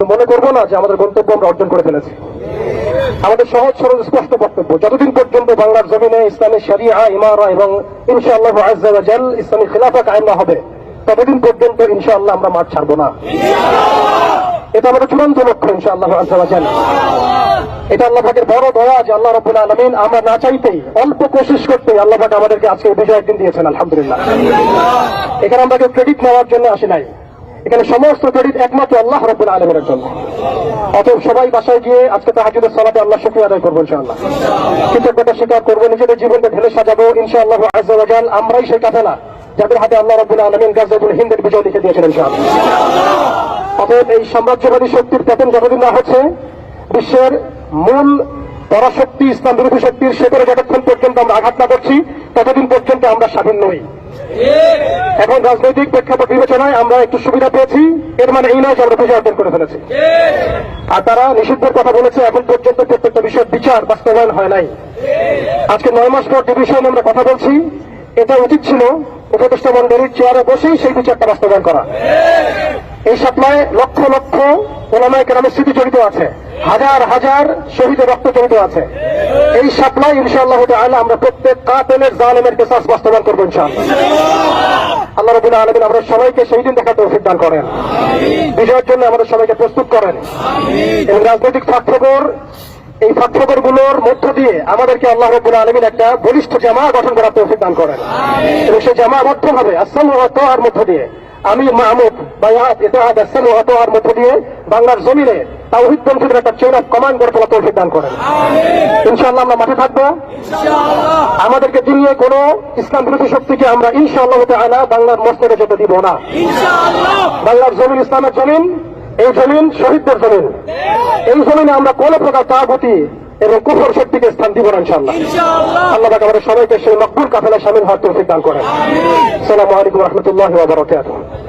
মনে করব না যে আমাদের গন্তব্য আমরা অর্জন করে ফেলেছি। আমাদের সহজ সরল স্পষ্ট বক্তব্য, যতদিন পর্যন্ত বাংলার জমিনে ইসলামী শরিয়া, ইমারা এবং ইনশাআল্লাহ আজাল ইসলামী খিলাফা কায়েম না হবে, ততদিন পর্যন্ত ইনশাআল্লাহ আমরা মাঠ ছাড়বো না। এটা আমাদের চূড়ান্ত লক্ষ্য ইনশাআল্লাহ আজাল এটা আল্লাহ পাকের বড় দয়া যে আল্লাহ রব্বুল আলমিন আমরা না চাইতেই, অল্প কোশিশ করতে আল্লাহ পাক আমাদেরকে আজকে বিজয় দিন দিয়েছেন, আলহামদুলিল্লাহ। এখানে আমরা কেউ ক্রেডিট নেওয়ার জন্য আসি নাই। এখানে সমস্ত ক্রেডিট একমাত্র আল্লাহ রব্বুল আলমের জন্য। অতএব সবাই বাসায় গিয়ে আজকে তাহাজুদের সালাতে আল্লাহ শুক্রিয়া আদায় করব ইনশাআল্লাহ। কৃতজ্ঞতা স্বীকার করব, নিজেদের জীবনকে ঢেলে সাজাবো ইনশাআল্লাহ আজাল আমরাই সেই কাজে না, যাদের হাতে আল্লাহ রব্বুল আলমিন গাজাবুল হিন্দের বিজয় লিখে দিয়েছেন ইনশাআল্লাহ। অতএব এই সাম্রাজ্যবাদী শক্তির পতন যতদিন না হচ্ছে, বিশ্বের মূল পরাশক্তি, ইসলাম বিরোধী শক্তির সেতরে যতক্ষণ পর্যন্ত আমরা আঘাত না করছি, ততদিন পর্যন্ত আমরা স্বাধীন নই। এখন রাজনৈতিক প্রেক্ষাপট বিবেচনায় আমরা একটু সুবিধা পেয়েছি। এর মানে এই নয় যে আমরা বিজয় অর্জন করে ফেলেছি। আর তারা নিষিদ্ধের কথা বলেছে, এখন পর্যন্ত প্রত্যেকটা বিষয়ের বিচার বাস্তবায়ন হয় নাই। আজকে নয় মাস পর যে বিষয়ে আমরা কথা বলছি। এটা উচিত ছিল উপদেষ্টা মন্ডলীর চেয়ারে বসেই সেই বিচারটা বাস্তবায়ন করা। এই সাপ্লায় লক্ষ লক্ষ ওলামায় কেরামের স্মৃতি জড়িত আছে। হাজার হাজার শহীদের রক্ত জড়িত আছে। এই সাপ্লাই ইনশাআল্লাহ তাআলা আমরা প্রত্যেক কাতেলের জালেমের কেসাস বাস্তবায়ন করব ইনশাআল্লাহ। আল্লাহ রবুল্লাহ আলমিন আমরা সবাইকে সেই দিন দেখাতে তৌফিক দান করেন। বিজয়ের জন্য আমাদের সবাইকে প্রস্তুত করেন। এবং রাজনৈতিক স্বার্থকর এই স্বার্থকরগুলোর মধ্য দিয়ে আমাদেরকে আল্লাহ রবুল্লাহ আলমিন একটা বলিষ্ঠ জামা গঠন করার তৌফিক দান করেন। এবং সেই জামা বদ্ধ হবে আসাম আর মধ্য দিয়ে আমি মাহমুদ বায়াত ইতিহাদ আসাম আর মধ্য দিয়ে বাংলার জমিনে তাওহিদ পন্থীদের একটা চেন অফ কমান্ড গড়ে তোলা তৌফিক দান করেন। ইনশাআল্লাহ আমরা মাঠে থাকব। আমাদেরকে দিয়ে কোন ইসলাম বিরোধী শক্তিকে আমরা ইনশাআল্লাহ তাআলা বাংলার মস্তকে যেতে দিব না। বাংলার জমিন ইসলামের জমিন এই জমিন শহীদদের জমিন। এই জমিনে আমরা কোন প্রকার তাগতি এবং কুফর শক্তিকে স্থান দিব না ইনশাআল্লাহ। আল্লাহ পাক আমাদের সবাইকে সেই মকবুল কাফেলা সামিল হওয়ার তৌফিক দান করেন। আসসালামু আলাইকুম রহমতুল্লাহ ওয়া বারাকাতুহু।